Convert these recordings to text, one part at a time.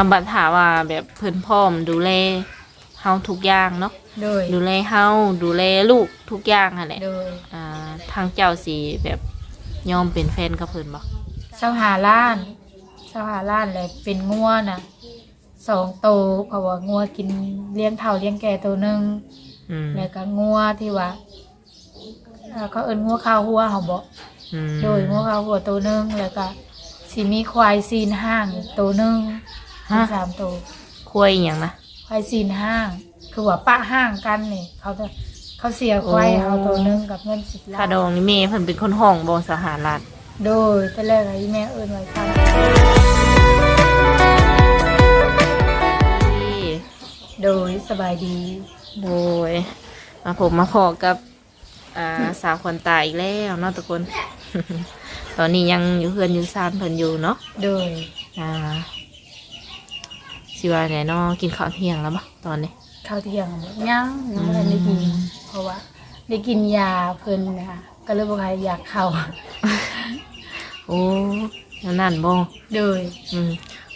อาบัดถามว่าแบบเพิ่นพร้อมดูแลเฮาทุกอย่างเนาะโดยดูแลเฮาดูแลลูกทุกอย่างหั่นแหละโดยอ่าทางเจ้าสิแบบยอมเป็นแฟนกับเพิ่นบ่เสาหาล้านเสาหาล้านเลยเป็นงัวน่ะสองโตวเพราะว่างัวกินเลี้ยงเท่าเลี้ยงแก่ตัวหนึงอืมแล้วก็งัวที่ว่าเอ่อเขาเอิ้นงัวข้าวหัวเขาบอกอืมโดยงัวข้าวหัวตัวหนึงแล้วก็สิมีควายซีนห้างอีกตัวหนึง มีสามตัวคุยอหย่างนะควายซีนห้าง คือว่าปะห้างกันนี่เขาจะเขาเสียควายโอ้เขาตัวหนึงกับเงินสิบล้าค่านดองนี่แม่เพิ่นเป็นคนห้องบ่สหรัฐโดยแต่แรกไอ้แม่เอิ้นไว้ซ้ที่ำโดยสบายดี โดย มาผมมาพอกับอ่าสาวคนตายอีกแล้วเนาะทุกคน ตอนนี้ยังอยู่เพื่อนอยู่ซานเพิ่นอยู่เนาะโดยอ่า สิว่าไหนเนาะกินข้าวเที่ยงแล้วปะตอนนี้ข้าวเที่ยงยังยังไม่ทันได้กินอืมเพราะว่าได้กินยาเพิ่นนะคะก็เลยบอกใครอยากเข้าโอ้แล้วนั่นบ่โดยอืม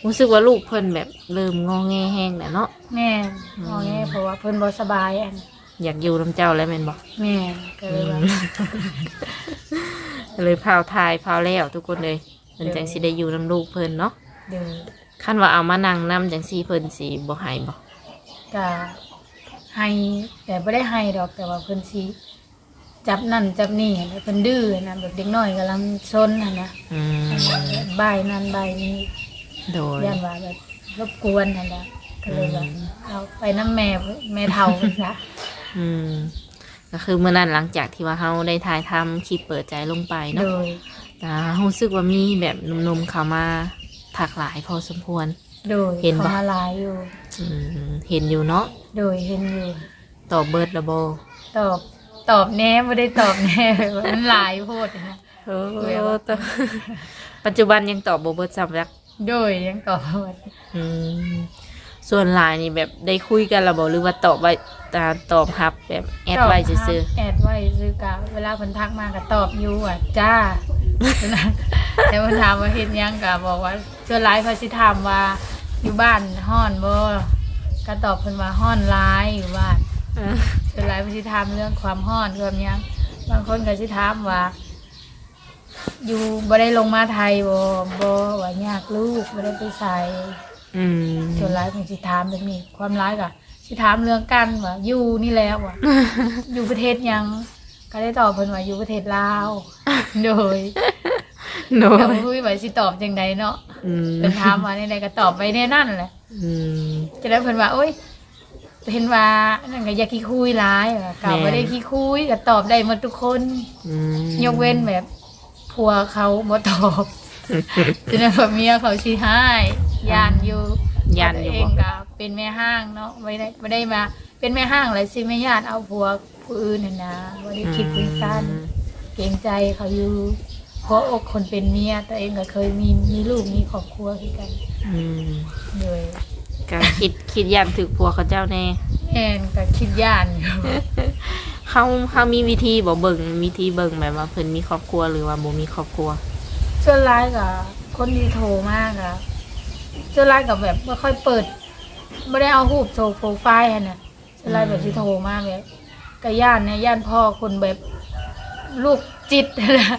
รู้สึกว่าลูกเพิ่นแบบเริ่มงอแงแห้งแล้วเนาะแม่อืมมองแง่เพราะว่าเพิ่นบ่สบายอันอยากอยู่น้ำเจ้าแล้วแม่นบ่แม่ก็เลยว่าก็เลยพาวทายพาวแล้วทุกคนเลยเพิ่นจังสิได้อยู่น้ำลูกเพิ่นเนาะเดิน คันว่าเอามานั่งนํจังซี่เพิ่นสิบ่หายบ่ก็ให้แต่ไม่ได้ให้ดอกแต่ว่าเพิ่นสิจับนั่นจับนี่แล้วเพิ่นดื้อนะแบบเด็กน้อยกำลังซนน่ะนะอืมใบายนั่นใบายนี้โดยย่านว่าแบบรบกวนนั่นแหละก็เลยว่าอืมเอาไปน้ำแม่แม่เฒ่าพุ่นซะอืมก็คือเมื่อนั้นหลังจากที่ว่าเฮาได้ถ่ายทำคลิปเปิดใจลงไปโดเนาะยอ่ารู้สึกว่ามีแบบหนุ่มๆเข้ามา ถักหลายพอสมควร โดยเห็นปะเขามาหลายอยู่ อืมเห็นอยู่เนาะโดยเห็นอยู่ ตอบเบิร์ดระโบตอบตอบแน่ไม่ได้ตอบแน่ มันหลายโพดนะ เออปัจจุบันยังตอบโบเบิร์ดซ้ำรักโดยยังตอบบ่หมดอืม ส่วนหลายนี่แบบได้คุยกันระบหรือว่าตอบไว้ตาตอบรับ แบบแอดไว้ซื่อแอดไว้ซื้อกะเวลาเพิ่นทักมาก็ตอบอยู่อะจ้าแต่เพิ่นถามว่าเฮ็ดหยังก็บอกว่าส่วนหลายเพิ่นสิถามว่าอยู่บ้านฮ้อนบ่ก็ตอบเพิ่นว่าฮ้อนหลายอยู่บ้านๆเออส่วนหลายเพิ่นสิถามเรื่องความฮ้อนความหยังบางคนก็สิถามว่า อยู่บ่ได้ลงมาไทยบ่บ่ว่ายากลูกบ่ได้ไปไส อืมส่วนร้ายผมสิถามแบบนี้ความร้ายก็สิถามเรื่องกันว่าอยู่นี่แหล้วว่ะ อยู่ประเทศหยัง ก็ได้ตอบเพิ่นว่าอยู่ประเทศลาว โดยโดแต่ยบ่รู้ว่าสิตอบจังใดเนาะอืมเพิ่นถามว่าในใดก็ตอบไปแน่นั่นแหละ อืม จะได้เพิ่นว่าโอ๊ยเห็นว่านั่นก็อย่าขี้คุยร้ายว่ะก็แม่น บ่ได้ขี้คุยก็ตอบได้หมดทุกคน อืมยกเว้นแบบผัวเขาบ่ตอบฉะนั้นแบบเมียเขาสิให้ ย่านอยู่ยันอยู่เอบ่งก็เป็นแม่ห้างเนาะไม่ได้ไม่ได้มา เป็นแม่ห้างเลยสิไม่ญาติเอาผัวผู้อื่นน่ะนะไม่ได้คิดถึงสั้นเกรงใจเขาอยู่เพราะอกคนเป็นเมียตัวเองก็เคยมีมีลูกมีครอบครัวคือกันอืมเลยก็คิดคิดยันถึกผัวเขาเจ้าแน่ แม่นก็คิดย่านอยู่ เขาเขามีวิธีบอกเบิ่งวิธีเบิ่งแบบว่าเพิ่นมีครอบครัวหรือว่าบ่มีครอบครัว ส่วนร้ายกับคนที่โทรมากอะ ส่วนร้ายกับแบบไม่ค่อยเปิดไม่ได้เอารูปโซโปรไฟล์อะนะส่วนร้ายแบบที่โทรมากแบบกับย่านเนี่ยย่านพ่อคนแบบลูกจิตนะ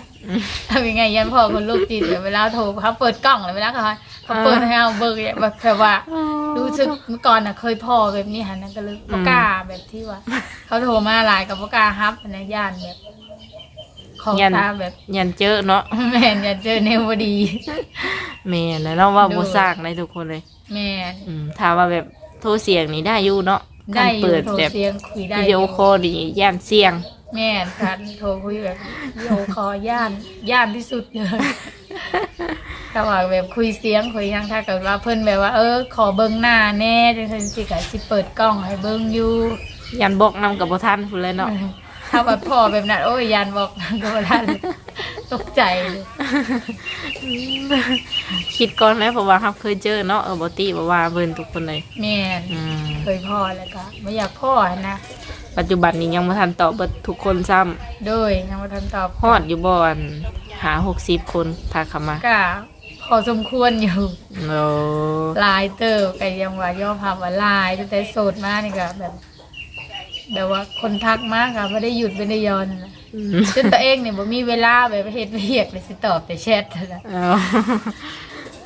ทำยังไงย่านพ่อคนลูกจิตแบบเวลาโทรเขาเปิดกล้องเลยเวลาเขาเขาเปิดให้เอาเบิกเนี่ยแบบแบบว่า รู้สึกเมื่อก่อนน่ะเคยพ่อแบบนี้ฮะนั่นก็เลยปกล้าแบบที่ว่า เขาโทรมาหลายกับปกล้าฮับนะย่านแบบของยันตาแบบยันเจอเนาะแม่นอย่าเจอเนวดี แม่นแล้วเนาะว่าโดบ่ยสร้างได้ทุกคนเลย แม่นอืมถ้าว่าแบบโทรเสียงนี่ได้อยู่เนาะได้คันอยู่เปิดโทรแบบเสียงคุยได้วิดีโอคอลนี่ย่านเสียง แม่นคันโทรคุยแบบวิดีโอคอลย่านย่านที่สุดเลยถ้าว่าแบบคุยเสียงคุยยังถ้าเกิดว่าเพิ่นแบบว่าเออขอเบิ่งหน้าแน่จังซั่นสิก็สิเปิดกล้องให้เบิ่งอยู่ ยันบอกนำกับบ่ทันพุ่นเลยเนาะ ถ้าว่าพ่อแบบนั้นโอ้ยยานบอกก็บ่ทัน ตกใจเลยคิดก่อนไหมเพราะว่าเราเคยเจอเนาะเออบ่ติบ่ว่าเบิ่นทุกคนเลยแม่นอืมเคยพ่อแล้วก็ไม่อยากพ่อนะปัจจุบันนี้ยังบ่ทันตอบเบิดทุกคนซ้ำโดยยังบ่ทันตอบฮอดอยู่บ่อันหา60คนทักเข้ามาก็พพอสมควรอยู่โอ้หลายเติบก็ยังว่าย่อมภาพว่าหลายตั้งแต่โสดมานี่ก็แบบแบบว่าคนทักมากค่ะไม่ได้หยุดไม่ได้หยอนนะอืม จนตัวเองเนี่ยบ่มีเวลาแบบเฮ็ดเวียกเลยสิตอบแต่แชทนั่นแหละเอา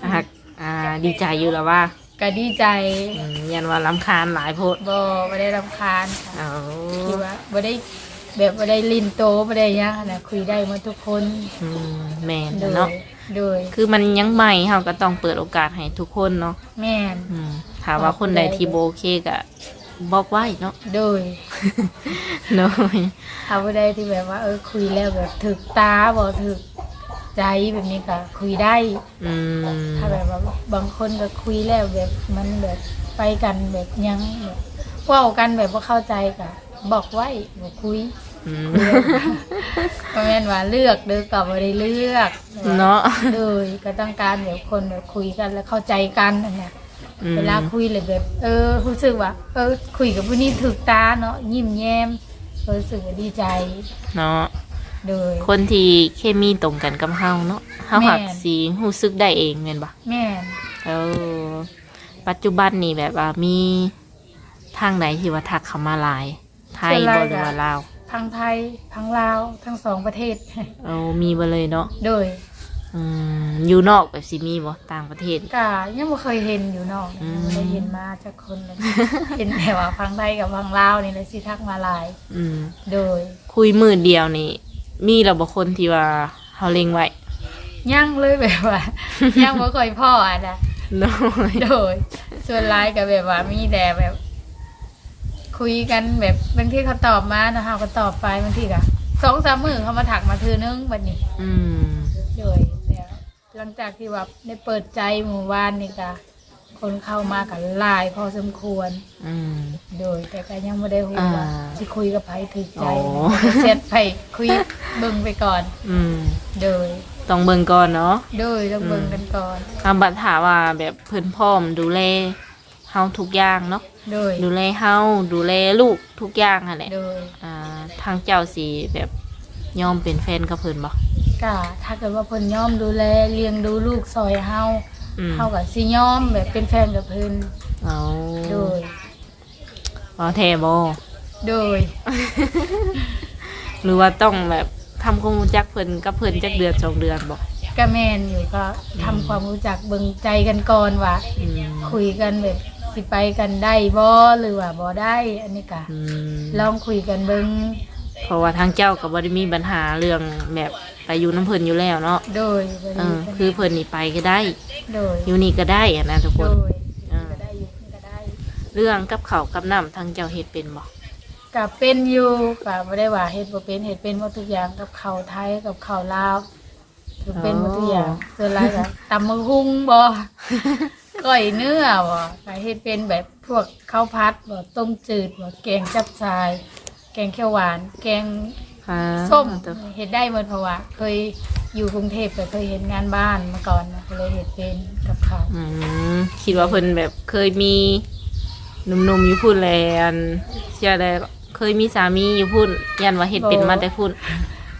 อะอ่าดีใจอยู่แล้วว่าก็ดีใจอืมยันว่าลำคาญหลายโพดบ่บ่ได้รำคาญค่ะ เอาคือว่าบ่ได้แบบบ่ได้ลินโตบ่ได้หยังหั้นนะคุยได้หมดทุกคนอืมแม่นโดยเนาะโดยคือมันยังใหม่เฮาก็ต้องเปิดโอกาสให้ทุกคนเนาะแม่น อืมถามว่าคนใดที่โบโอเคก็ บอกไว้เนาะ โดยเนาะถ้าบ่ได้ที่แบบว่า เออคุยแล้วแบบถึกตาบ่ถึกใจแบบนี้ก็คุยได้ อืมถ้าแบบว่าบางคนก็คุยแล้วแบบมันแบบไปกันแบบยังแบบเว่ากันแบบว่าเข้าใจก็บอกไว้บอกคุยอืมเพราะแม่นว่าเลือกเด้อกับบ่ได้เลือกเนาะเลยก็ต้องการแบบคนแบบคุยกันแล้วเข้าใจกันนั่นแหละอืม เวลาคุยเลยแบบ เออรู้สึกว่า เออ คุยกับผู้นี้ถูกตาเนาะยิ้มแย้มรู้สึกว่าดีใจเนาะโดย คนที่เคมีตรงกันกับเฮาเนาะเฮาแม่นหักสีรู้สึกได้เองแม่นบ่แม่นเออปัจจุบันนี่แบบว่ามีทางไหนที่ว่าทักเข้ามาหลาย ไทยบ่หรือว่าลาวพังไทยพังลาวทั้งสองประเทศ เอามีบ่เลยเนาะโดย อืมอยู่นอกแบบสิมีบ่ต่างประเทศก็ยังไม่เคยเห็นอยู่เนอกอืม ไม่ได้เห็นมาจากคนเลย เห็นแต่ว่าพังไทยกับพังลาวนี่เลยสิทักมาหลาย อืมโดยคุยมือเดียวนี่ มีเราบ่คนที่ว่าเฮาเล็งไว้ย่างเลยแบบว่าย่างว่าเคยพ่ออะนะน้อยโดย ส่วนไลน์กับแบบว่ามีแต่แบบ คุยกันแบบบางทีเขาตอบมาเนาะเขาก็ตอบไปบางทีก็สองสามมือเขามาถักมาเทือนึงวันนี้ อืมโดยแต่ หลังจากที่ว่าได้เปิดใจหมู่บ้านนี่ก็คนเข้ามากันหลายพอสมควร อืม โดย แต่ก็ยังไม่ได้รู้ว่าอ่าสิคุยกับไผถึกใจอ๋อเซตไปคุยเบิ่งไปก่อน อืมโดย ต้องเบิ่งก่อนเนาะโดยต้องเบิ่งกันก่อนคำบัดถามว่าแบบเพิ่นพร้อมดูแลเฮาทุกอย่างเนาะโดย ดูแลเฮาดูแลลูกทุกอย่างหั่นแหละโดย อ่าทางเจ้าสิแบบ ยอมเป็นแฟนกับเพิ่นบ่ก็ถ้าเกิดว่าเพิ่นยอมดูแลเลี้ยงดูลูกซอยเฮาอืมเฮาก็สิยอมแบบเป็นแฟนกับเพิ่นเอาโดยบ่แท้บ่โดยหรือว่าต้องแบบทำความรู้จักเพิ่นกับเพิ่นจักเดือนสองเดือนบ่ก็แม่นอยู่ก็ทำความรู้จักเบิ่งใจกันก่อนว่า อืมคุยกันแบบสิไปกันได้บ่หรือว่าบ่ได้ อันนี้ก็อืมลองคุยกันเบิ่ง เพราะว่าทางเจ้าก็บ่ได้มีปัญหาเรื่องแบบไปอยู่น้ำเพิ่นอยู่แล้วเนาะโดยบ่เอได้อคือเพิ่นนี่ไปก็ได้ โดยอยู่นี่ก็ได้อะนะทุกคโดน ยอ่า ก็ได้อยู่ก็ได้เรื่องกับเขาวกับน้ำทางเจ้าเฮ็ดเป็นบ่ก็เป็นอยู่ก็บ่ได้ว่าเฮ็ดบ่เป็นเฮ็ดเป็นหมดทุกอย่างกับข้าวไทยกับข้าวลาวคือเป็นหมดทุกอย่างส่วนหลายก็ตำมะฮุ่งบ่ก้อยเนื้อบ่ก็เฮ็ดเป็นแบบพวกข้าวผัดบ่ต้มจืดบ่แกงจับชาย แกงเขียวหวาน แกงค่ะส้มเฮ็ดได้หมดเพราะว่าเคยอยู่กรุงเทพก็เคยเห็นงานบ้านมาก่อนนะก็เลยเฮ็ดเป็นกับข้าวอืมคิดว่าเพิ่นแบบเคยมีหนุ่มๆอยู่พุ่นแลอันเชื่อได้เคยมีสามีอยู่พุ่นยันว่าเฮ็ดเป็นมาแต่พุ่น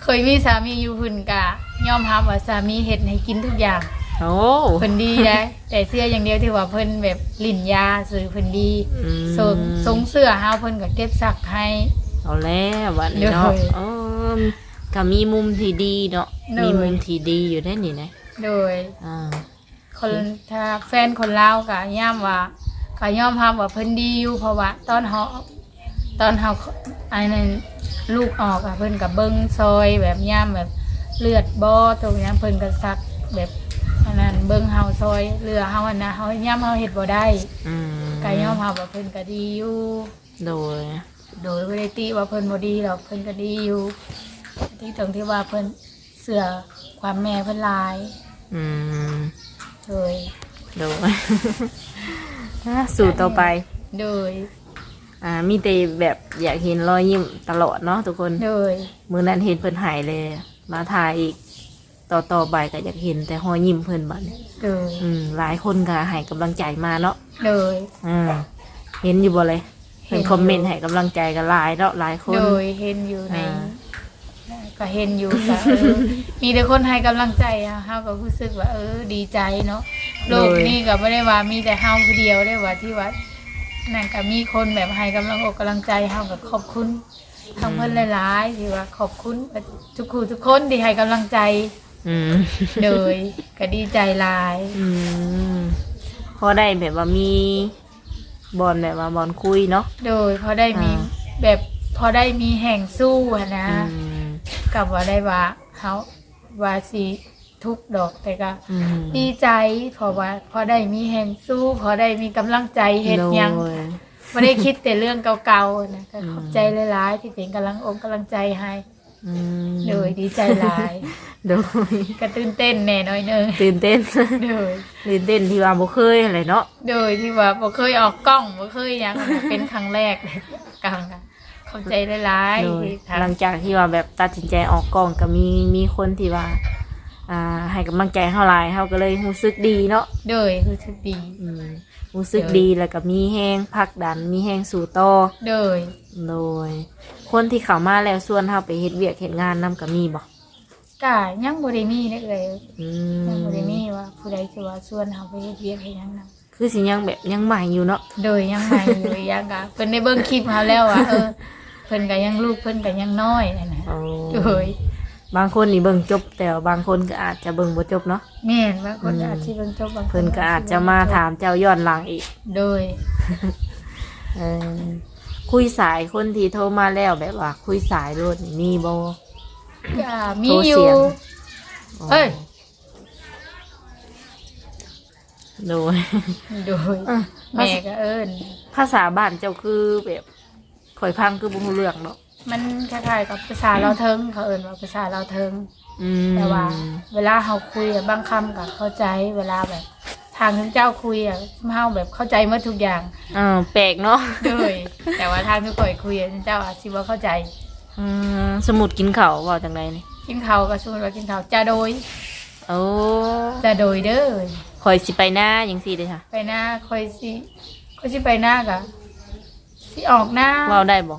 เคยมีสามีอยู่พุ่นกะยอมรับว่าสามีเฮ็ดให้กินทุกอย่างโอ้เพิ่นดีนะแต่เสื้ออย่างเดียวที่ว่าเพิ่นแบบลิ้นยาซื้อเพิ่นดีอืมส่งส่งเสื้อเฮาเพิ่นก็เก็บซักให้ เอาแล้วบัดนี้เนาะเด้ออ๋อก็มีมุมที่ดีเนาะเด้อมีมุมที่ดีอยู่ได้นี่นะโดย อ่า คนถ้าแฟนคนลาวก็ย่ามว่าก็ยอมรับว่าเพิ่นดีอยู่เพราะว่าตอนเฮาตอนเฮาอันนั้นลูกออกอะเพิ่นก็เบิ่งซอยแบบย่ามแบบเลือดบ่ตรงนี้เพิ่นก็ซักแบบอันนั้นเบิ่งเฮาซอยเรือเฮาอันนะเฮาย่ามเฮาเฮ็ดบ่ได้อืมก็ยอมรับว่าเพิ่นก็ดีอยู่โดย โดยบ่ได้ติว่าเพิ่นบ่ดีหรอกเพิ่นก็ดีอยู่ ที่ตรงที่ว่าเพิ่นเสือความแม่เพิ่นหลายอืมโดยโดยอะสู่ต่อไป โดยอ่ามีแต่แบบอยากเห็นรอยยิ้มตลอดเนาะทุกคน โดยมือนั้นเห็นเพิ่นหายเลย มาถ่ายอีก ต่อต่อไปก็อยากเห็นแต่หอยยิ้มเพิ่นบัดนี้โดยอืมหลายคนก็ให้กำลังใจมาเนาะโดยอืมเห็นอยู่บ่เลย เห็เห็นนอยู่คอมเมนต์ให้กำลังใจกันหลายเนาะหลายคน โดยเห็นอยู่ในอ่าในคก็เห็นอยู่ก็เออมีแต่คนให้กำลังใจอะเฮาก็รู้สึกว่า เออ ดีใจเนาะโลกนี้ก็บ่ได้ว่ามีแต่เฮาผู้เดียวได้ว่าที่ว่านั่นก็มีคนแบบให้กำลังอกกำลังใจเฮาก็ขอบคุณทั้งเพิ่นหลายๆที่ว่าขอบคุณทุกคู่ทุกคนที่ให้กำลังใจ อืมเลยก็ดีใจหลาย อืมพอได้แบบว่ามี บอลแบบว่าบอลคุยเนาะ โดยพอได้มีอ่า แบบพอได้มีแห่งสู้อะนะ อืมกับว่าได้ว่าเฮาว่าสิทุกข์ดอกแต่ก็ อืมดีใจเพราะว่าพอได้มีแห่งสู้พอได้มีกำลังใจเฮ็ดหยังโดยไม่ได้คิดแต่เรื่องเก่าๆนะก็อืมขอบใจหลายๆที่เป็นกำลังอกกำลังใจให้ อืมเลยดีใจหลายโดยก็ตื่นเต้นแน่น้อยเนึงตื่นเต้นเลยตื่นเต้นที่ว่าบ่เคยอะไรเนาะโดยที่ว่าบ่เคยออกกล้องบ่เคยหยังนะเป็นครั้งแรกเลยกังนะขอบใจหลายโดๆยที่ทหลังจากที่ว่าแบบตัดสินใจออกกล้องก็มีมีคนที่ว่า อ่าให้กำลังใจเฮาหลายเฮาก็เลยรู้สึกดีเนาะำโดยรู้สึกดี อืมรู้สึกดีแล้วก็มีแห้งผลักดัน มีแห้งสู่ต่อโดย โดย คนที่เข้ามาแล้วส่วนเฮาไปเฮ็ดเวียกเฮ็ดงานนํก็มีบ่กะยังบ่ได้มีนะเอ่ยอืยังบ่ได้มมีว่าผู้ใดสิว่าชวนเฮาไปเฮ็ดเวียกเฮ็ดหยังนํคือสิยังแบบยังใหม่อยู่เนาะโดยยังใหม่อยู่ยังกะเพิ่นได้เบิ่งคลิปเฮาแล้วอะเออเพิ่นก็ยังลูกเพิ่นก็ยังน้อยนั่นน่ะโอ้โดย บางคนนี่เบิ่งจบ แต่ว่าบางคนก็อาจจะเบิ่งบ่จบเนาะ แม่นบางคนอืมอาจสิเบิ่งจบบางคเพิ่นก็อาจจะมาถามเจ้าย้อนหลังอีก โดย เออคุยสายคนที่โทรมาแล้วแบบว่า คุยสายรถนี่มีบ่ก็มีโทรอเสียู่ ยง เอ้ย โดย โดยอะ แม่ก็เอิ้นภาษาบ้านเจ้าคือแบบข่อยพังคือบ่รู้เรื่องเนาะ มันคล้ายๆกับภาษาเราวเทิงเขาเอิ้นว่าภาษาเราวเทิง อืมแต่ว่า เวลาเฮาคุยอะบางคำก็เข้าใจเวลาแบบ ทางเจ้าคุยอะเฮาแบบเข้าใจหมดทุกอย่างอ่าแปลกเนาะโดยแต่ว่าทางทุกคนคุยอะเจ้าอาจสิบ่เข้าใจอืมสมุดกินข้าวเว้าจังไดนี่กินข้าวก็ชวนว่ากินข้าวจะโดยโอ้จะโดยเด้อข่อยสิไปหน้าจังซี่เด้อค่ะไปหน้าคอยสิคอยสิไปหน้ากะสิออกหน้าเว้าได้บ่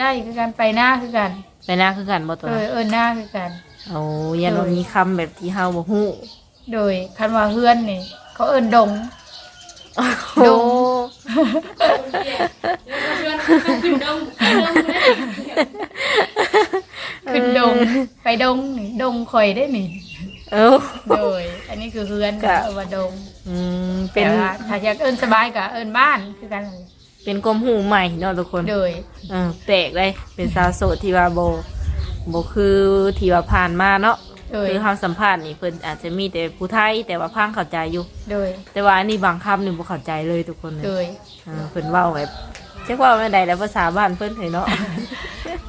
ได้คือกันไปหน้าคือกันไปหน้าคือกันบ่ตัวเออนั้นเออหน้าคือกันโอ้ยันว่ามีคำแบบที่เฮาบ่ฮู้โดยคันว่าเฮือนนี่ เขาเอิ้นดงโอ้ขึ้นดงไปดงนี่ดงคอยได้นี่เอ้าโดย อันนี้คือเฮือนกะเออว่าดง อืมเป็นแต่ว่าถ้าอยากเอิ้นสบายก็เอิ้นบ้านคือกัน เป็นกลมหูใหม่เนาะทุกคนโดยเออแปลกเลยเป็นสาวโสดที่ว่าโบโบคือที่ว่าผ่านมาเนาะโดยคือคำสัมภาษณ์นี่เพิ่นอาจจะมีแต่ผู้ไทยแต่ว่าพังเข้าใจอยู่ โดยแต่ว่าอันนี้บางคำนี่บ่เข้าใจเลยทุกคนเลยโดยเออเพิ่นเว้าแบบจักว่าไม่ได้แล้วภาษาบ้านเพิ่นเห็นเนาะ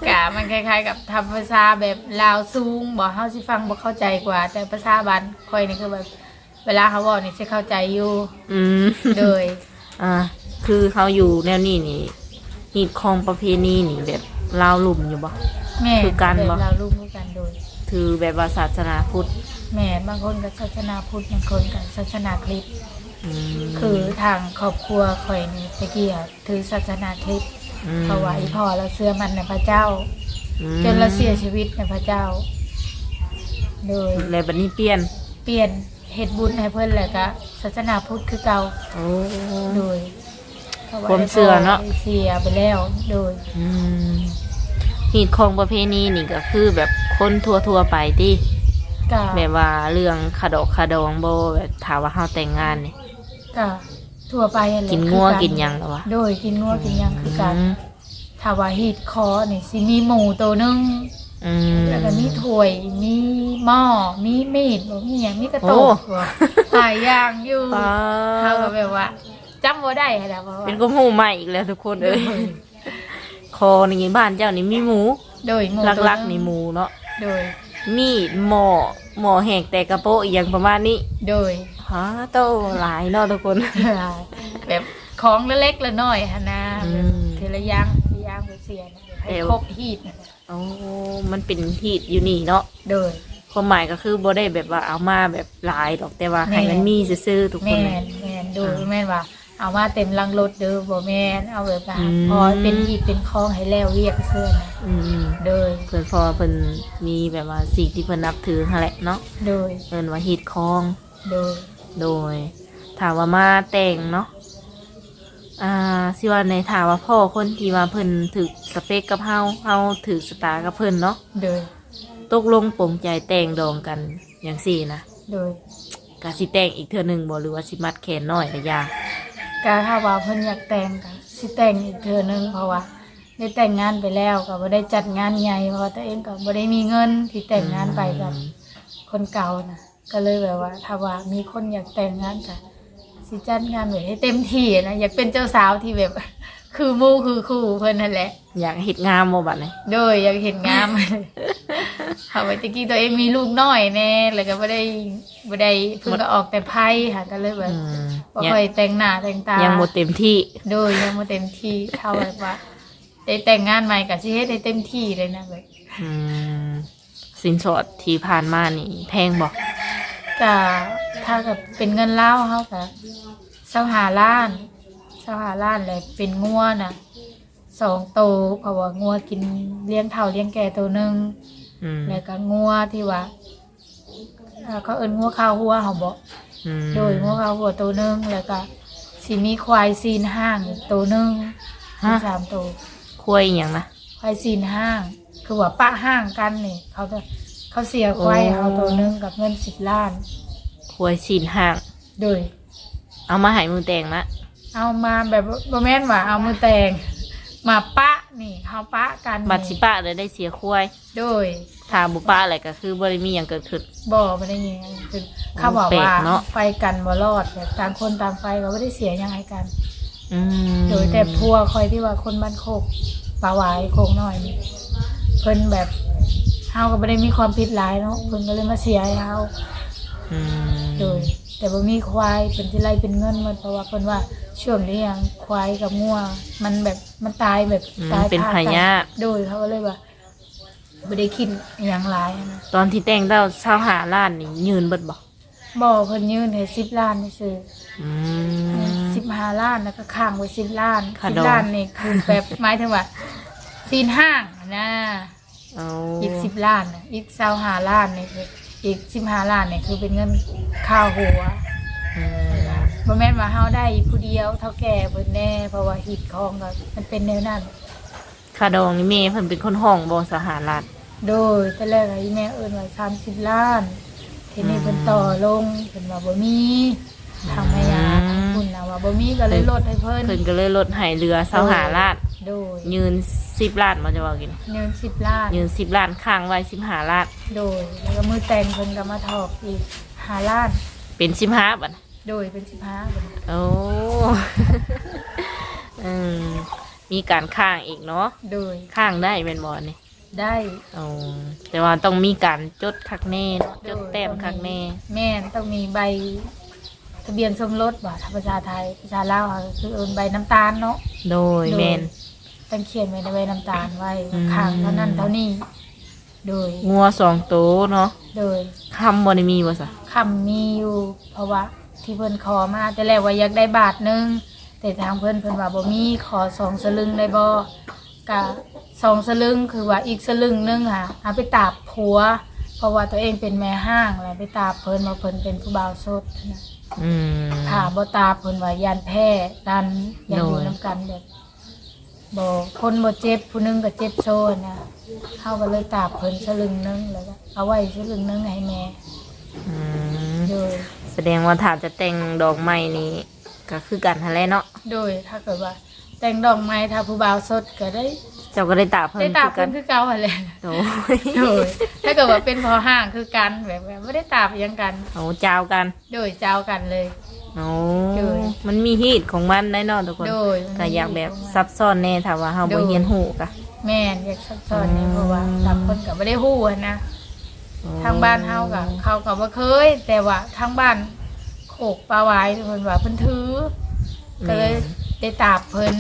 กะมันคล้ายๆ กับทำภาษาแบบลาวสูงบอกเฮาสิฟังบ่เข้าใจกว่า แต่ภาษาบ้านค่อยนี่คือแบบเวลาเขาบอกนี่สิเข้าใจอยู่อืมโดยอ่า คือเขาอยู่แนวนี้นี่ฮีดคองประเพณีนี่แบบลาวลุ่มอยู่บ่ แม่คือกันบ่แบบลาวลูกคือกันโดย ถือแบบว่าศาสนาพุทธแม่บางคนก็ศาสนาพุทธบางคนก็ศาสนาคริสต์อืมคือทางครอบครัวข่อยนี่ตะกี้อะถือศาสนาคริสต์มเพราะว่าอีพ่อเราเชื่อมันในพระเจ้า อืมจนเราเสียชีวิตในพระเจ้า โดยแล้วบัดนี้เปลี่ยน เปลี่ยนเฮ็ดบุญให้เพิ่นแล้วก็ศาสนาพุทธคือเก่า โอ้ โดย พระความเชื่อเนอะเสียไปแล้วโดยอืมหีดของประเพณีนี่ก็คือแบบคนทั่วทั่วๆไปที่ก็แบบว่าเรื่องขดอกขดองโบแบบถามว่าเฮาแต่งงานนี่ก็ทั่วไปนั่นแหละกินงัวคือกินหยังเหรอวะโดยกินงัวกินหยังคือกันมถ้าว่าฮีดคอนี่สิมีหมูตัวหนึงอืม แล้วก็มีถ้วยมีหม้อมีมีดบ่มีหยังมีกระโตโอ้กบ่หลายอย่างอยู่ป้าเฮาก็แบบว่า จำบ่ได้หั่นล่ะเพราะว่าเป็นกุมหูใหม่อีกแล้วทุกคนเอ้ยคอนี่บ้านเจ้านี่มีหมูโดยหมูตัวลักหๆนี่หมูเนาะโดย มีดหม้อหม้อแหกแต่กระโปะอีกอย่างประมาณนี้โดย ฮะโตหลายเนาะทุกคน แบบของเล็กๆละน้อยหั่นนะอืมทีละอย่างทีละอย่างไปเสียนะให้เอว ครบฮีดนะโอ้มันเป็นฮีดอยู่นี่เนาะโดย ความหมายก็คือบ่ได้แบบว่าเอามาแบบหลายดอกแต่ว่าให้มันมีซื่อๆทุกคแม่นเลย นแม่นโดยแม่นว่า เอามาเต็มลังรถเด้อบ่แม่นเอาแบบว่าอืม พอเป็นหีบเป็นคองให้แล้วเรียกเสื้อนะอืมโดย ๆเพิ่นพอเพิ่นมีแบบว่าสิ่งที่เพิ่นนับถือหั่นแหละเนาะโดย เพิ่นว่าฮีดคอง โดย โดยถามว่ามาแต่งเนาะ อ่าสิว่าในถามว่าพ่อคนที่ว่าเพิ่นถึกสเปคกับเฮาเฮาถึกสตากับเพิ่นเนาะ โดย ตกลงปลงใจแต่งดองกันอย่างสี่นะโดย กะสิแต่งอีกเทื่อหนึงบ่หรือว่าสิมัดแขนน้อยระยะ ก็ถ้าว่าเพิ่นอยากแต่งก็สิแต่งอีกเทื่อนึงเพราะว่าได้แต่งงานไปแล้วก็บ่ได้จัดงานใหญ่เพราะว่าตัวเองก็บ่ได้มีเงินที่แต่งงานไปกับคนเก่านะก็เลยแบบว่า ถ้าว่ามีคนอยากแต่งงานก็สิจัดงานไว้ให้เต็มที่นะอยากเป็นเจ้าสาวที่แบบ คือหมู่คือคู่เพิ่นนั่นแหละ อยากเฮ็ดงามบ่บัดนี้โดยอยากเห็นงาม เขาไปตะกี้ตัวเองมีลูกน้อยแน่แล้วก็ไม่ได้ไม่ได้เพิ่งก็ออกแต่ไพ่ค่ะก็เลยแบบอืมบ่ยังค่อยแต่งหน้าแต่งตายังบ่เต็มที่โดยยังบ่เต็มที่เท่าแบบว่าได้แต่งงานใหม่กับสิเฮ็ดได้เต็มที่เลยนะแบบอืมสินสอดที่ผ่านมานี่แพงบ่ก็ถ้ากับเป็นเงินเล่าวเฮาก็เสาหาล้านเสาหาล้านเลยเป็นงัวน่ะสองโตวเพราะว่างัวกินเลี้ยงเท่าเลี้ยงแก่ตัวหนึง อืมแล้วก็งัวที่ว่าอ่าเขาเอิ้นงัวข้าวหัวเขาบอกอืมโดยงัวข้าวหัวตัวหนึงแล้วก็สิมีควายซีนห้างอีกตัวหนึงมีสามตัว คุยอหย่างนะ ควายซีนห้าง คือว่าปะห้างกันนี่เขาจะเขาเสียควายโอ้เขาตัวหนึงกับเงินสิบล้าน คุยสินห่าง โดย เอามาให้มือแต่งละเอามาแบบบ่แม่นว่าเอามือแตงมาปะ นี่เขาปะกันนี่บัตรสิปะเลยได้เสียคุยโดยถ้าบุปะอะไรก็คือบ่ได้มีหยังเกิดขึ้นบ่ไม่ได้ยินคือเขาบอกแปลว่ากเนอะไปกันบ่รอดแบบต่างคนต่างไปก็ไม่ได้เสียหยังให้กันอืมโดยแต่พัวคอยที่ว่าคนบ้านโคกป่าหวายโคกน้อยนี่เพิ่นแบบเฮาก็บ่ได้มีความผิดหลายเนาะเพิ่นก็เลยมาเสียให้เฮาอืมโดย แต่บ่มีควายเป็นสิไลเป็นเงินหมันเพราะว่าเพิ่นว่าช่วงนี้ยังควายกับงัวมันแบบมันตายแบบอืมตายเป็นพพกันยาธิโดยเขาก็เลยว่าบ่ได้คิดอหย่างหลายนะตอนที่แต่งเต้าเช้าหาล้านนี่ยืนเบิดบ่บ่เพิ่นยื่นให้10ล้านซื่ออืมสิบห้าล้านแล้วก็ค้างไว้สิบล้านค่ะสิบดอกล้านนี่คือแบบหมายถึงว่าซีนห้างนะ เอาอีกสิบล้านน่ะอีกเศร้าหาล้านนี่คือ อีกสิบห้าล้านนี่คือเป็นเงินค่าหัวอืมบ่แม่นว่าเฮาได้ผู้เดียวเท่าแก่เพิ่นแน่เพราะว่าหิดคองก็มันเป็นแนวนั้น ค่าดองนี่แม่เพิ่นเป็นคนห้องบ่สหรัฐ โดยแต่แรกอะอีแม่เอิ้นว่า30ล้านทีนี้เพิ่นต่อลงเพิ่นว่าบ่มีทางแม่ยาคุณน่ะว่าบ่มีก็เลยลดให้เพิ่น เพิ่นก็เลยลดให้เหลือเช้าหาล้าน โดยยืน10ล้านบ่จะว่ากินเงิน10ล้าน ยืน10ล้านค้างไว้15ล้าน โดย แล้วก็มือแต่งเพิ่นก็มาถอกอีกหาล้าน เป็น15บัดโดยเป็นสิบห้าโอ้ อืมมีการค้างอีกเนาะโดยค้างได้เป็นบ่นี่ได้อ๋อแต่ว่าต้องมีการจดคักแน่เนาะจดแต้มคักแน่ แม่นต้องมีใบ ทะเบียนสมรสบ่ถ้าภาษาไทยภาษาลาวค่ะก็คือเอินใบน้ำตาลเนาะโดยแมน ต้องเขียนไว้ในใบน้ำตาลไว้อืม ข้างเท่านั้นเท่านี้ โดย งัวสองโตวเนาะโดยคำบ่ได้มีบ่ซะคำมีอยู่ เพราะว่าที่เพิ่นขอมาแต่แรกว่าอยากได้บาทหนึงแต่ทางเพิ่นเพิ่นว่าบ่มีขอสองสลึงได้บ่กะสองสลึงคือว่าอีกสลึงหนึงค่ะเอาไปตาบผัว เพราะว่าตัวเองเป็นแม่ห้างแล้วไปตาบเพิ่นว่าเพิ่นเป็นผู้บ่าวโสดนะ อืมถ้าบ่ตาบเพิ่นว่ายันแพ้ดันอยันอยู่โดย นํกันแบบ บ่คนบ่เจ็บผู้หนึงก็เจ็บโซนะเฮาก็เลยตาบเพิ่นสลึงหนึงแล้วก็เอาไว้สลึงหนึงให้แม่อืมโดย แสดงว่าถ้าจะแต่งดอกไม้นี่ก็คือกันหั่นแหละเนาะโดยถ้าเกิดว่า แต่งดอกไม้ถ้าผู้บ่าวสดก็ได้เจ้าก็ได้ตาเพิ่ได้นตาคืบอกัเพิ่นนคือเก่าหั่นแหละโอ้ยโดยถ้าเกิดว่าเป็นพอห้างคือกันแบบแบบบ่ได้ตาบอิหยังกัน เอาเจ้ากัน โดยเจ้ากันเลย โอ้โดย มันมีฮีตของมันได้เนาะทุกคนโดยก็อยากแบบซับซ้อนแน่ถ้าว่าเฮาบ่โดยเรียนฮู้กะ แม่นอยากซับซ้อนนี่อืมเพราะว่าบางคนก็บ่ได้ฮู้หั้นนะ ทางบ้านเฮาก็เขาก็บ่เคย แต่ว่าทางบ้านโขกปลาไว้เพิ่นว่าเพิ่นถือก็เลยได้ตาบเพิ่น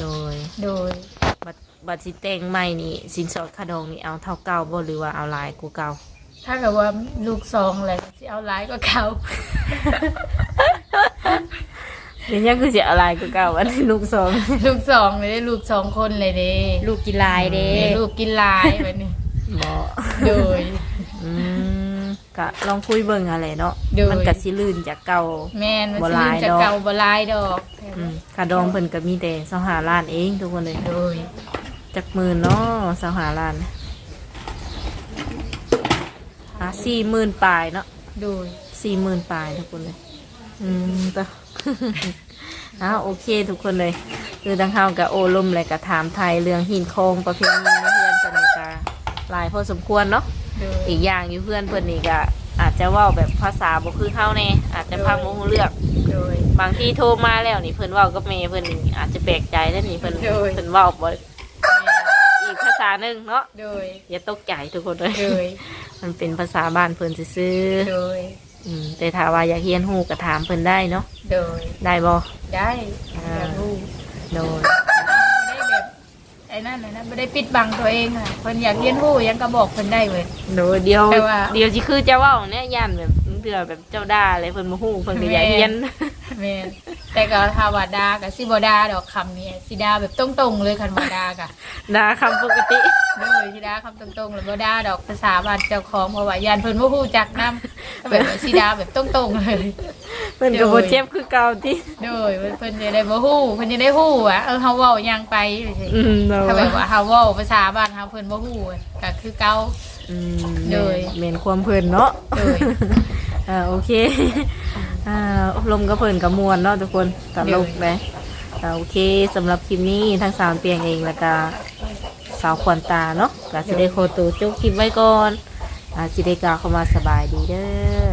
โดยโดยบัตรบัตรสิแต่งใหม่นี่สินสอดค่าดองนี่เอาเท่าเก่าบ่หรือว่าเอาหลายกูเก่า ถ้าเกิดว่าลูกสองแหละสิเอาหลายกว่าเขาโเดี๋ยวยังคือเสียอะไรก็เก่าวันนี้ลูกสองลูกสองเลยได้ลูกสองคนเลยเด้ลูกกินลายเด้ได้ลูกกินหลายแบบนี้หมอโดย อืมกะลองคุยเบิ่งอะไรเนาะโดย มันก็สิลื่นจากเก่า แม่นมันบ่สิหลายจะดอก เก่าบ่หลายดอกอืมค่าดองเพิ่นก็มีแต่สหาล้านเองทุกคนเลยโดยจักหมื่นเนาะสหาล้าน อะสี่หมื่นปลายเนาะโดย สี่หมื่นปลายทุกคนเลย อืมต่อ อ้าวโอเคทุกคนเลย คือทางเขากับโอลมเลยกับถามไทยเรื่องหินโคงประเพณีในเพื่อนเพิ่นนี่กหลายพอสมควรเนาะ โดย อีกอย่างอยู่เพื่อนเพิ่นนี่ก็อาจจะเว่าแบบภาษาบ่คือเฮาแน่อาจจะพังบ่ฮู้เรื่องโดย บางทีโทรมาแล้วนี่เพิ่นเว้ากับแม่เพิ่นนี่อาจจะแปลกใจแล้วนี่เพิ่นโดยเพิ่นเว้าบ่อีกภาษาหนึงเนาะโดย อย่าตกใจทุกคนเลย โดย มันเป็นภาษาบ้านเพิ่นซื่อโดย ๆอืมแต่ถ้าว่าอยากเรียนฮู้ก็ถามเพิ่นได้เนาะโดย ได้บ่ได้อ่าอยากรู้โดยไม่ได้แบบไอ้นั่นนะนะไม่ได้ปิดบังตัวเองค่ะคนอยากเรียนรู้ยังก็บอกคนได้เว้ย โดยเดียวแต่ว่า เดียวสิคือจะเว้าเนี่ยย่านแบบ เถื่อแบบเจ้าด่าอะไรเพิ่นบ่ฮู้เพิ่นก็อยากเรียน แม่นแต่ก็ทาวาดากับซิบดาดอกคำนี้ซิดาแบบตรงๆเลยคันบดากะด่าคำปกติด้วยซิดาคำตรงๆเลยบดาดอกภาษาบ้านเจ้าของเพราะว่ายันเพิ่นบ่ฮู้จักนำแบบว่าซิดาแบบตรงๆเลย เพิ่นก็บ่เจ็บคือเก่าติโดยเพิ่นจะได้บ่ฮู้เพิ่นจะได้ฮู้ว่าเออเฮาเว้าหยังไปจังซี่อืมโดยถ้าแบบว่าเฮาเว้าภาษาบ้านเฮาเพิ่นบ่ฮู้ก็คือเก่าอืมโดยเมนความเพิ่นเนาะโดย อ่าโอเคอ่าอบรมก็เพิ่นกับมวลเนาะทุกคนตลกเลยอ่าโอเคสำหรับคลิปนี้ทั้งสามเตียงเองแล้วก็สาวควันตาเนาะก็สิได้โคตูจุกคลิปไว้ก่อนอ่าสิได้กล่าวเข้ามาสบายดีเด้อ